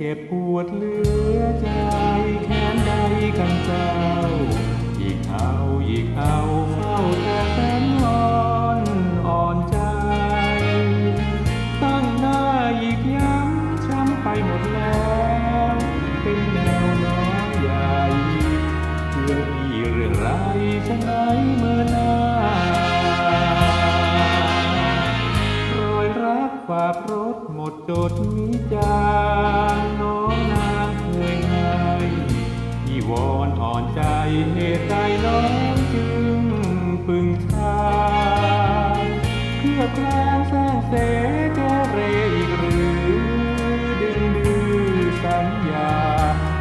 จ็บปวดเหลือใจแค้นใดกันใจ จดมิจาน้องนางเคยให้พี่วอนอ่อนใจเหตุใดน้องจึงพึงทาเพื่อแคลงแสงเสเกเรอีกหรือดึงดื้อสัญญา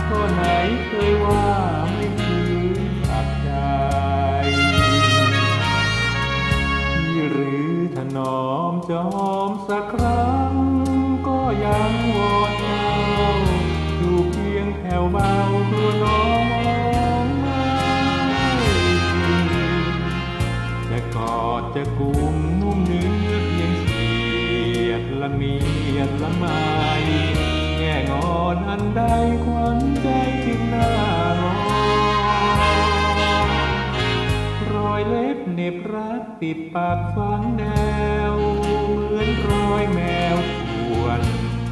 ก็ไหนเคยว่าไม่คืนอับใจที่หรือถนอมจอมสักครั้ง เน็บรักติดปากฝังแนว เหมือนรอยแมวชวน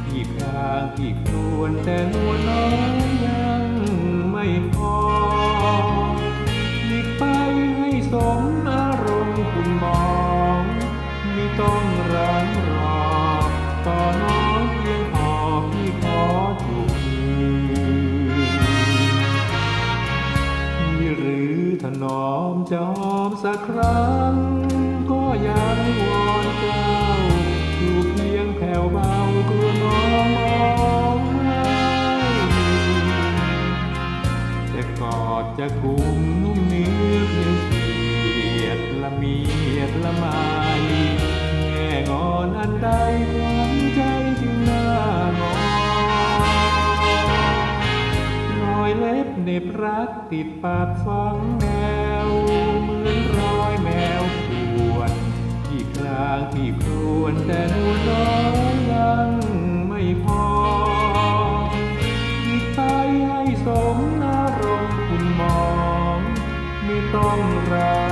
ที่ครางที่ครวนแต่หัวน้องยังไม่พอหลีกไปให้สมอารมณ์คุณมองไม่ต้องรังรอต่อน้องเพียงพอพี่ขอจูบมือหรือถนอมจอ มสักครั้ง ก็ยังวอนเจ้าอยู่เพียงแผ่วเบากลัวน้องมองไม่จะกอดจะกุมนุ่มเนื้อเพียงเสียดละเมียดละมา เน็บรักติดปากฟังแนว เหมือนรอยแมวขวนที่คลางที่ครวนแต่หนูน้อยยังไม่พอติดไปให้สมนารมคุณมอง ไม่ต้องรา